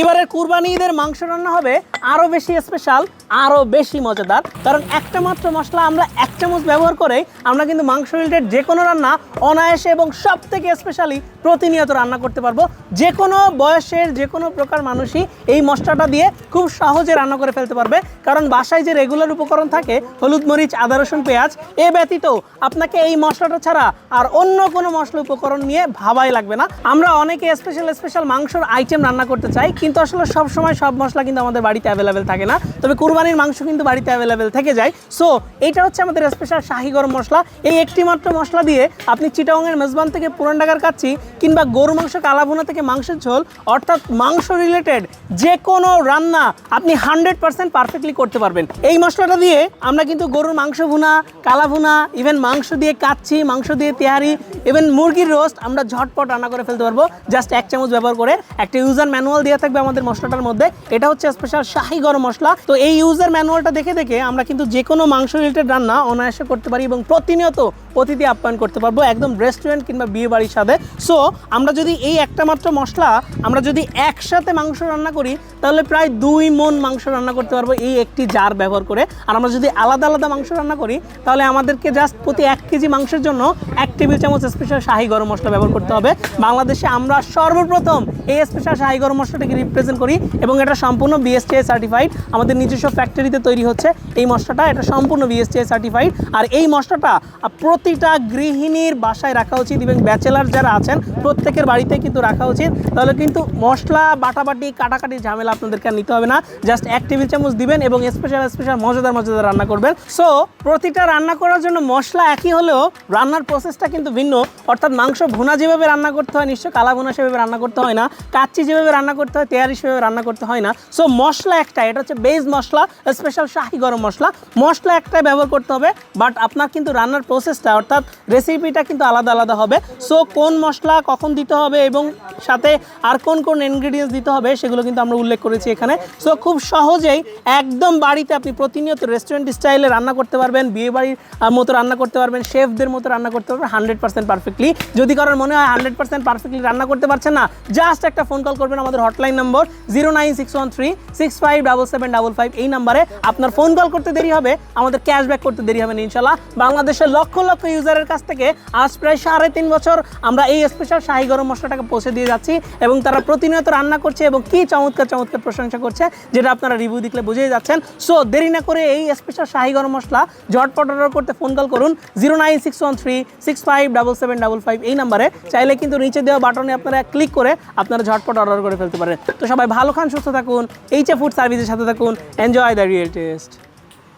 এবারের কুরবানি ঈদের মাংস রান্না হবে আরও বেশি স্পেশাল আরও বেশি মজাদার। কারণ একটা মাত্র মশলা আমরা এক চামচ ব্যবহার করে আমরা কিন্তু মাংস রিলেটেড যে কোনো রান্না অনায়াসে এবং সব থেকে স্পেশালি প্রতিনিয়ত রান্না করতে পারব। যে কোনো বয়সের যে কোনো প্রকার মানুষই এই মশলাটা দিয়ে খুব সহজে রান্না করে ফেলতে পারবে। কারণ বাসায় যে রেগুলার উপকরণ থাকে, হলুদ মরিচ, আদা, রসুন, পেঁয়াজ, এ ব্যতীত আপনাকে এই মশলাটা ছাড়া আর অন্য কোনো মশলা উপকরণ নিয়ে ভাবাই লাগবে না। আমরা অনেকে স্পেশাল স্পেশাল মাংসর আইটেম রান্না করতে চাই কিন্তু আসলে সব সময় সব মশলা কিন্তু আমাদের বাড়িতে অ্যাভেলেবেল থাকে না। তবে কুরবানির মাংস কিন্তু বাড়িতে অ্যাভেলেবেল থেকে যায়। সো এটা হচ্ছে আমাদের স্পেশাল শাহি গরম মশলা। এই একটি মাত্র মশলা দিয়ে আপনি চিটাংয়ের মেজবান থেকে পুরান ঢাকার কাচ্ছি কিংবা গরু মাংস কালাভুনা থেকে মাংসের ঝোল, অর্থাৎ মাংস রিলেটেড যে কোনো রান্না আপনি হান্ড্রেড পার্সেন্ট পারফেক্টলি করতে পারবেন। এই মশলাটা দিয়ে আমরা কিন্তু গরুর মাংস ভুনা কালা ভুনা ইভেন মাংস দিয়ে কাচ্ছি, মাংস দিয়ে তেহারি ইভেন মুরগির রোস্ট আমরা ঝটপট রান্না করে ফেলতে পারব। জাস্ট এক চামচ ব্যবহার করে একটা ইউজার ম্যানুয়াল দিয়ে থাকবে। আমাদের মশলাটার মধ্যে। এটা হচ্ছে স্পেশাল শাহি গরম মশলা। তো এই ইউজার ম্যানুয়ালটা দেখে দেখে আমরা কিন্তু যে কোনো মাংস রিলেটেড রান্না অনায়াসে করতে পারি এবং প্রতিনিয়ত অতিথি আপ্যায়ন করতে পারব একদম রেস্টুরেন্ট কিংবা বিয়ে বাড়ির সাথে সো আমরা যদি এই একটা মাত্র মশলা, আমরা যদি একসাথে মাংস রান্না করি, তাহলে প্রায় দুই মন মাংস রান্না করতে পারব এই একটি জার ব্যবহার করে। আর আমরা যদি আলাদা আলাদা মাংস রান্না করি, তাহলে আমাদেরকে জাস্ট প্রতি এক কেজি মাংসের জন্য এক টেবিল চামচ স্পেশাল শাহি গরম মশলা ব্যবহার করতে হবে। বাংলাদেশে আমরা সর্বপ্রথম এই স্পেশাল শাহি গরম মশলাটাকে রিপ্রেজেন্ট করি এবং এটা সম্পূর্ণ বিএসটিআই সার্টিফাইড আমাদের নিজস্ব ফ্যাক্টরিতে তৈরি হচ্ছে এই মশলাটা, এটা সম্পূর্ণ বিএসটিআই সার্টিফাইড আর এই মশলাটা প্রতিটা গৃহিণীর বাসায় রাখা উচিত এবং ব্যাচেলার যারা আছেন, প্রত্যেকের বাড়িতে কিন্তু রাখা উচিত। তাহলে কিন্তু মশলা বাটাবাটি, কাটাকাটি ঝামেলা আপনাদেরকে আর নিতে হবে না। জাস্ট এক টেবিল চামচ দিবেন এবং স্পেশাল স্পেশাল মজাদার মজাদার রান্না করবেন। সো প্রতিটা রান্না করার জন্য মশলা একই হলেও রান্নার প্রসেসটা কিন্তু ভিন্ন। অর্থাৎ মাংস ভুনা যেভাবে রান্না করতে হয় নিশ্চয় কালা ভুনা সেভাবে রান্না করতে হয় না। কাচ্চি যেভাবে রান্না করতে হয় তেয়ারি সেভাবে রান্না করতে হয় না। সো মশলা একটা, এটা হচ্ছে বেজ মশলা স্পেশাল শাহি গরম মশলা। মশলা একটাই ব্যবহার করতে হবে বাট আপনার কিন্তু রান্নার প্রসেসটা অর্থাৎ রেসিপিটা কিন্তু আলাদা আলাদা হবে। সো কোন মশলা কখন দিতে হবে এবং সাথে আর কোন কোন ইনগ্রিডিয়েন্টস দিতে হবে, সেগুলো কিন্তু আমরা উল্লেখ করেছি এখানে। সো খুব সহজেই একদম বাড়িতে আপনি প্রতিনিয়ত রেস্টুরেন্ট স্টাইলে রান্না করতে পারবেন, বিয়ে বাড়ির মতো রান্না করতে পারবেন শেফদের মতো রান্না করতে পারবেন হান্ড্রেড পার্সেন্ট পারফেক্টলি যদি কারোর মনে হয় হান্ড্রেড পার্সেন্ট পারফেক্টলি রান্না করতে পারছেন না জাস্ট একটা ফোন কল করবেন আমাদের hotline number zero nine six one three six five double seven double five এই নাম্বারে আপনার ফোন কল করতে দেরি হবে, আমাদের ক্যাশব্যাক করতে দেরি হবে ইনশাল্লাহ বাংলাদেশের লক্ষ লক্ষ ইউজারের কাছ থেকে আজ প্রায় সাড়ে তিন বছর আমরা এই স্পেশাল শাহি গরম মশলাটাকে পৌঁছে দিয়ে যাচ্ছি এবং তারা প্রতিনিয়ত রান্না করছে এবং কি চমৎকার চমৎকার প্রশংসা করছে, যেটা আপনারা রিভিউ দেখলে বুঝেই যাচ্ছেন। সো দেরি না করে এই স্পেশাল শাহি গরম মশলা ঝটপট অর্ডার করতে ফোন কল করুন zero nine six one three six five double seven double five এই নাম্বারে চাইলে কিন্তু নিচে দেওয়া বাটনে আপনারা ক্লিক করে আপনারা ঝটপট অর্ডার করে ফেলতে পারেন। তো সবাই ভালো খান, সুস্থ থাকুন এইচএ ফুড সার্ভিসের সাথে থাকুন এনজয় দ্য রিয়েল টেস্ট